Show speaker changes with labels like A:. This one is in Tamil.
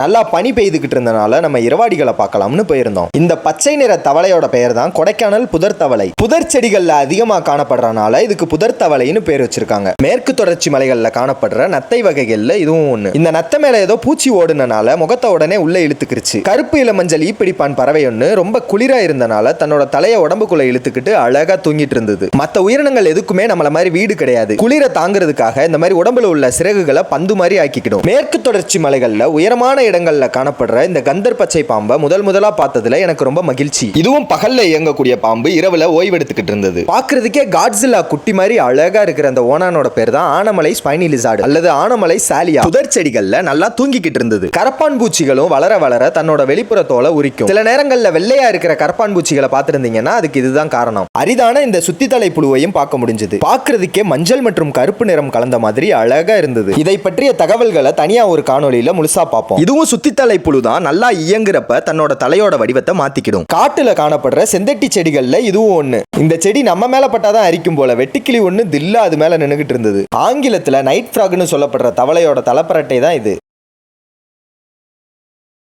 A: நல்லா பனி பெய்துகிட்டு இருந்தனால நம்ம இரவாடிகளை பார்க்கலாம்னு போயிருந்தோம். இந்த பச்சை நிற தவளையோட பெயர் தான் கொடைக்கானல் புதர் தவளை. புதர் செடிகள்ல அதிகமா காணப்படுறனால இதுக்கு புதர் தவளைன்னு பேர் வச்சிருக்காங்க. மேற்கு தொடர்ச்சி மலைகள்ல காணப்படுற நத்தை வகைகள்ல இதுவும் ஒண்ணு. இந்த நத்தை மேல ஏதோ பூச்சி ஓடுனனால முகத்தை உடனே உள்ள இழுத்துக்கிருச்சு. கருப்பு இளமஞ்சள் ஈப்பிடிப்பான் பறவை ஒன்று ரொம்ப குளிரா இருந்தனால தன்னோட தலையை உடம்புக்குள்ள இழுத்துக்கிட்டு அழகா தூங்கிட்டு இருந்தது. மற்ற உயிரினங்கள் எதுக்குமே நம்மள மாதிரி வீடு கிடையாது. குளிரை தாங்குறதுக்காக இந்த மாதிரி உடம்புல உள்ள சிறகுகளை பந்து மாதிரி ஆக்கிக்கிடும். மேற்கு தொடர்ச்சி மலைகள்ல உயரமான இடங்கள்ல காணப்படுற இந்த கந்தர் பச்சை பாம்பை முதல் முதலா பார்த்ததுல எனக்கு ரொம்ப மகிழ்ச்சி. இதுவும் பகல்ல இயங்கக்கூடிய பாம்பு இரவுல ஓய்வெடுத்துக்கிட்டு இருந்தது. பாக்குறதுக்கே காட்ஸில்லா குட்டி மாதிரி அழகா இருக்கிற அந்த ஓனானோட பேர் தான் ஆனமலை ஸ்பைனி லிசார்டு அல்லது ஆனமலை சாலியா. புதர் செடிகள்ல நல்லா தூங்கிக்கிட்டு இருந்தது. கரப்பான் பூச்சிகளும் வளர வளர தன்னோட வெளிப்புற தோலை உரிக்கும். சில நேரங்கள்ல வெள்ளையா இருக்கிற கரப்பான் பூச்சிகளை பார்த்திருந்தீங்கன்னா அதுக்கு இதுதான் காரணம். அரிதான இந்த சுத்தித்தலை புழுவையும் பார்க்க முடிஞ்சது. பாக்குறதுக்கே மஞ்சள் மற்றும் கருப்பு நிறம் கலந்த மாதிரி அழகா இருந்தது. இதை பற்றிய தகவல்களை தனியா ஒரு காணொளியில முழுசா பார்ப்போம். இதுவும் சுத்தித்தலை புழு தான் நல்லா இயங்குறப்ப தன்னோட தலையோட வடிவத்தை மாத்திக்கிடும். காட்டுல காணப்படுற செந்தட்டி செடிகள்ல இதுவும் ஒண்ணு. இந்த செடி நம்ம மேல பட்டாதான் அரிக்கும் போல வெட்டுக்கிளி ஒண்ணு தில்லா அது மேல நின்னுகிட்டு இருந்தது. ஆங்கிலத்துல நைட் ஃப்ராக்னு சொல்லப்படுற தவளையோட தலைப்பரட்டை தான் இது.